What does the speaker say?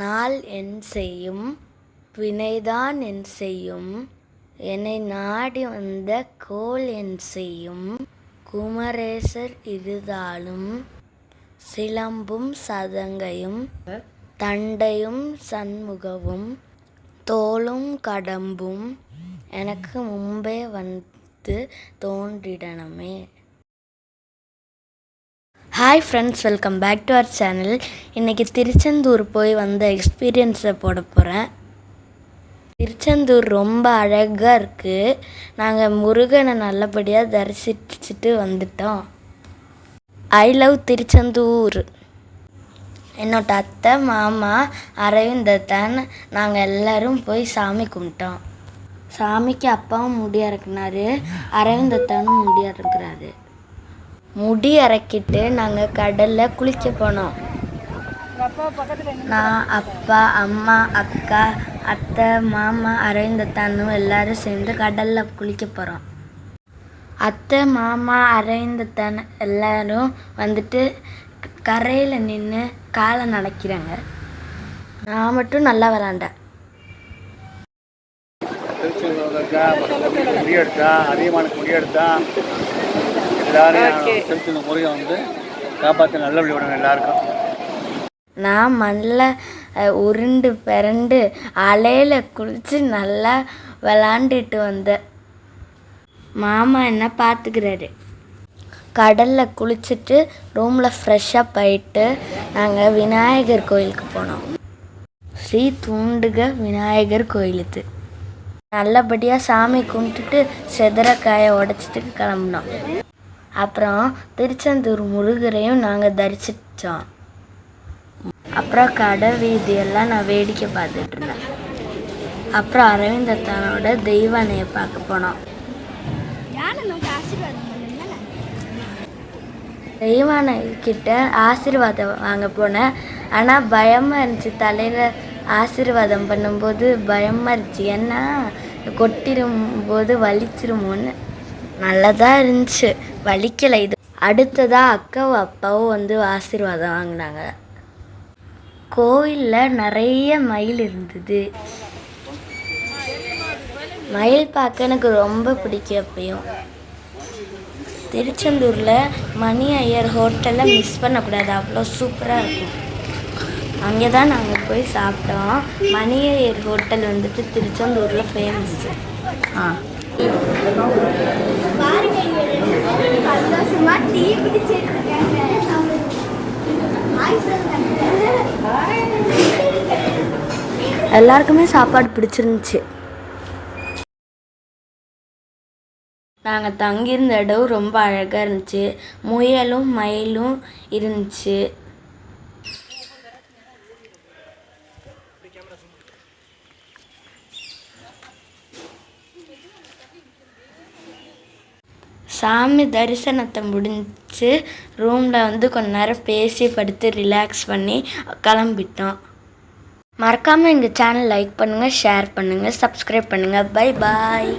நாள் என் செய்யும் வினைதான் என் செய்யும் என்னை நாடி வந்த கோள் என் செய்யும் குமரேசர் இருதாலும் சிலம்பும் சதங்கையும் தண்டையும் சண்முகவும் தோளும் கடம்பும் எனக்கு முன்பே வந்து தோன்றிடணுமே. Hi friends welcome back to our channel இன்றைக்கி திருச்செந்தூர் போய் வந்த எக்ஸ்பீரியன்ஸை போட போகிறேன் திருச்செந்தூர் ரொம்ப அழகாக இருக்குது நாங்கள் முருகனை நல்லபடியாக தரிசிச்சுட்டு வந்துட்டோம். I love Tiruchendur. என்னோட அத்தை மாமா அரவிந்தத்தன் நாங்கள் எல்லோரும் போய் சாமி கும்பிட்டோம். சாமிக்கு அப்பாவும் முடி இருக்கினாரு அரவிந்தத்தனும் முடி இருக்கிறாரு முடி இறக்கிட்டு நாங்கள் கடலில் குளிக்க போனோம். நான் அப்பா அம்மா அக்கா அத்தை மாமா அரவிந்தத்தானு எல்லாரும் சேர்ந்து கடலில் குளிக்க போகிறோம் அத்தை மாமா அரவிந்தத்தன் எல்லாரும் வந்துட்டு கரையில் நின்று காலை நடக்கிறாங்க. நான் மட்டும் நல்லா விளாண்டேன். திருச்செந்தூர் இருக்கா எல்லாரும் திருச்செந்தூர் முருகன் வந்து காப்பாற்ற நல்லபடி விடணும் எல்லாருக்கும். நான் மண்ணில் உருண்டு பிறண்டு அலையில் குளித்து நல்லா விளாண்டுட்டு வந்தேன். மாமா என்ன பார்த்துக்கிறாரு கடலில் குளிச்சுட்டு ரூமில் ஃப்ரெஷ்ஷாக போயிட்டு நாங்கள் விநாயகர் கோயிலுக்கு போனோம். ஸ்ரீ தூண்டுக விநாயகர் கோயிலுக்கு. நல்லபடியாக சாமி கும்பிட்டுட்டு செதறக்காயை உடச்சிட்டு கிளம்புனோம். அப்புறம் திருச்செந்தூர் முருகரையும் நாங்கள் தரிசித்தோம் அப்புறம் கடை வீதியெல்லாம் நான் வேடிக்கை பார்த்துட்டு இருந்தேன். அப்புறம் அரவிந்தத்தானோட தெய்வானையை பார்க்க போனோம். தெய்வானை கிட்ட ஆசீர்வாதம் வாங்க போனேன். ஆனால் பயமாக இருந்துச்சு. தலையில் ஆசீர்வாதம் பண்ணும்போது பயமாக இருந்துச்சு. ஏன்னா கொட்டிடும் போது வலிச்சிருமோன்னு. நல்லதாக இருந்துச்சு. வலிக்கலை இது. அடுத்ததாக அக்காவும் அப்பாவும் வந்து ஆசீர்வாதம் வாங்கினாங்க. கோயிலில் நிறைய மயில் இருந்தது. மயில் பார்க்க எனக்கு ரொம்ப பிடிக்கும் எப்பயும் திருச்செந்தூரில் மணி ஐயர் ஹோட்டலை மிஸ் பண்ணக்கூடாது. அவ்வளோ சூப்பராக இருக்கும். அங்கே தான் நாங்கள் போய் சாப்பிட்டோம். மணி ஐயர் ஹோட்டல் வந்துட்டு திருச்செந்தூரில் ஃபேமஸ் ஆ. எல்லாருக்குமே சாப்பாடு பிடிச்சிருந்துச்சு. நாங்கள் தங்கியிருந்த இடம் ரொம்ப அழகாக இருந்துச்சு. முயலும் மயிலும் இருந்துச்சு. சாமி தரிசனத்தை முடிஞ்சு ரூமில் வந்து கொஞ்ச நேரம் பேசி படுத்து ரிலாக்ஸ் பண்ணி கிளம்பிட்டோம். மறக்காமல் எங்கள் சேனல் லைக் பண்ணுங்கள் ஷேர் பண்ணுங்கள் சப்ஸ்கிரைப் பண்ணுங்கள் பை பாய்